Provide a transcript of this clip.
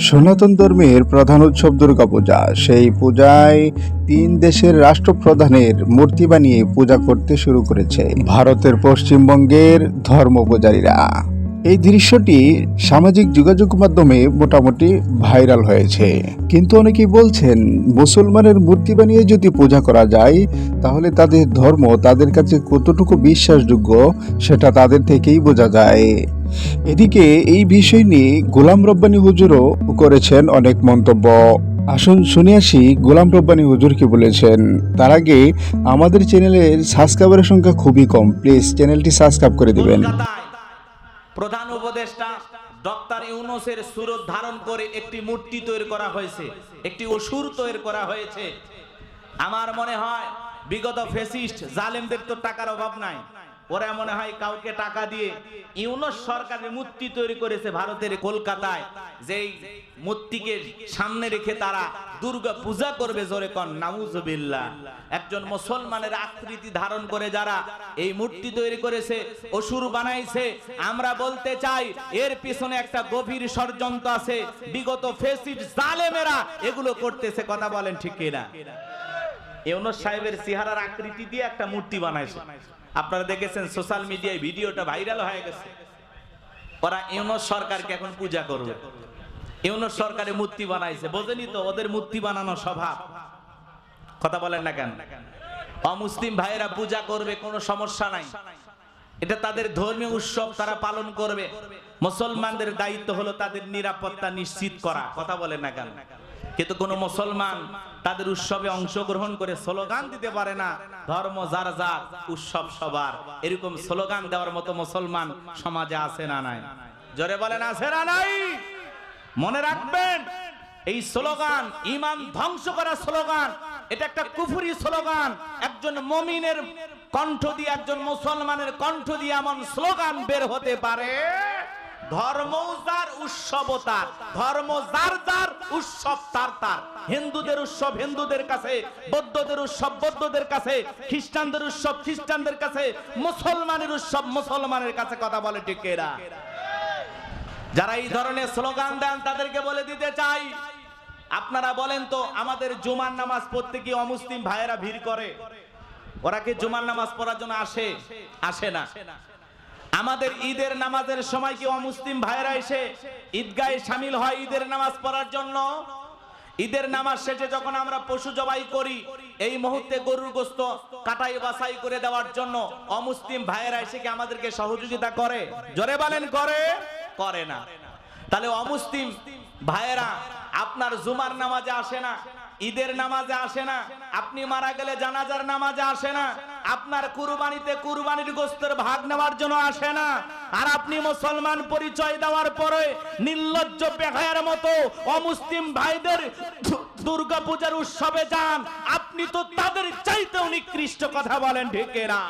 সনাতন ধর্মের প্রধান উৎসব দুর্গাপূজা সেই পূজায় তিন দেশের রাষ্ট্রপ্রধানের মূর্তি বানিয়ে পূজা করতে শুরু করেছে ভারতের পশ্চিমবঙ্গের ধর্মপূজারীরা এই দৃশ্যটি সামাজিক যোগাযোগ মাধ্যমে মোটামুটি ভাইরাল হয়েছে। কিন্তু অনেকেই বলছেন, মুসলমানের মূর্তি বানিয়ে যদি পূজা করা যায়, তাহলে তাদের ধর্ম তাদের কাছে কতটুকু বিশ্বাসযোগ্য সেটা তাদের থেকেই বোঝা যায়। এদিকে এই বিষয় নিয়ে গোলাম রব্বানী হুজুরও করেছেন অনেক মন্তব্য। আসুন শুনে আসি গোলাম রব্বানী হুজুর কি বলেছেন। তার আগে আমাদের চ্যানেলের সাবস্ক্রাইবারের সংখ্যা খুবই কম। প্লিজ চ্যানেলটি সাবস্ক্রাইব করে দিবেন। প্রধান উপদেষ্টা ডক্টর ইউনুসের সুরত ধারণ করে একটি মূর্তি তৈরি করা হয়েছে। একটি অসুর তৈরি করা হয়েছে। আমার মনে হয় বিগত ফেসিস্ট জালেমদের তো টাকার অভাব নাই। ওরা মনে হয় কাউকে টাকা দিয়ে ইউনুস সরকারের মূর্তি তৈরি করেছে ভারতের কলকাতায়। যেই মূর্তিকে সামনে রেখে তারা দুর্গা পূজা করবে জোরে কন, নাউজুবিল্লাহ। একজন মুসলমানের আকৃতি ধারণ করে যারা এই মূর্তি তৈরি করেছে, অসুর বানাইছে। আমরা বলতে চাই, এর পিছনে একটা গভীর ষড়যন্ত্র আছে। বিগত ফেসিড জালেমেরা এগুলো করতেছে, কথা বলেন ঠিক কিনা? ইউনুস সাহেবের চেহারার আকৃতি দিয়ে একটা মূর্তি বানাইছে। আপনারা দেখেছেন সোশ্যাল মিডিয়ায় ভিডিওটা ভাইরাল হয়ে গেছে। ওরা ইউনুস সরকারকে এখন পূজা করবে। ইউনুস সরকারে মূর্তি বানাইছে। বোঝেনি তো, ওদের মূর্তি বানানো স্বভাব। কথা বলেন না কেন? অমুসলিম ভাইয়েরা পূজা করবে, কোনো সমস্যা নাই। এটা তাদের ধর্মীয় উৎসব, তারা পালন করবে। মুসলমানদের দায়িত্ব হলো তাদের নিরাপত্তা নিশ্চিত করা। কথা বলেন না কেন? কিন্তু কোন মুসলমান তাদের উৎসবে অংশগ্রহণ করে স্লোগান দিতে পারে না। ধর্ম যার যার, উৎসব সবার। এরকম স্লোগান দেওয়ার মতো মুসলমান সমাজে আছে না নাই? জোরে বলেন, আছে না নাই? মনে রাখবেন, এই স্লোগান ইমান ধ্বংস করা স্লোগান, এটা একটা কুফুরি স্লোগান। একজন মমিনের কণ্ঠ দিয়ে, একজন মুসলমানের কণ্ঠ দিয়ে এমন স্লোগান বের হতে পারে? ধর্ম যার উৎসব তার, ধর্ম যার যার উৎসব তার তার। হিন্দুদের উৎসব হিন্দুদের কাছে, বৌদ্ধদের উৎসব বৌদ্ধদের কাছে, খ্রিস্টানদের উৎসব খ্রিস্টানদের কাছে, মুসলমানের উৎসব মুসলমানের কাছে কথা বলে ঠিক এরা যারা এই ধরনের স্লোগান দেন তাদেরকে বলে দিতে চাই। আপনারা বলেন তো, আমাদের জুমার নামাজ পড়তে কি অমুসলিম ভাইয়েরা ভিড় করে? ওরা কি জুমার নামাজ পড়ার জন্য আসে? আসে না। আমাদের ঈদের নামাজের সময় কি অমুসলিম ভাইয়েরা এসে ঈদগাহে সামিল হয় ঈদের নামাজ পড়ার জন্য? ঈদের নামাজ শেষে যখন আমরা পশু জবাই করি, এই মুহূর্তে গরুর গোস্ত কাটাই বাছাই করে দেওয়ার জন্য অমুসলিম ভাইয়েরা এসে কি আমাদেরকে সহযোগিতা করে? জোরে বলেন, করে? করে না। তাহলে অমুসলিম ভাইয়েরা, আপনার জুমার নামাজে আসে না? ঈদের নামাজে আসে না, আপনি মারা গেলে জানাজার নামাজে আসে না, আপনার কুরবানিতে কুরবানির গোস্তের ভাগ নেওয়ার জন্য আসে না, আর আপনি মুসলমান পরিচয় দেওয়ার পরে নির্লজ্জ বেহায়ের মতো অমুসলিম ভাইদের দুর্গা পূজার উৎসবে যান, আপনি তো তাদের চাইতেও নিকৃষ্ট কথা বলেন, ঢেকেরা।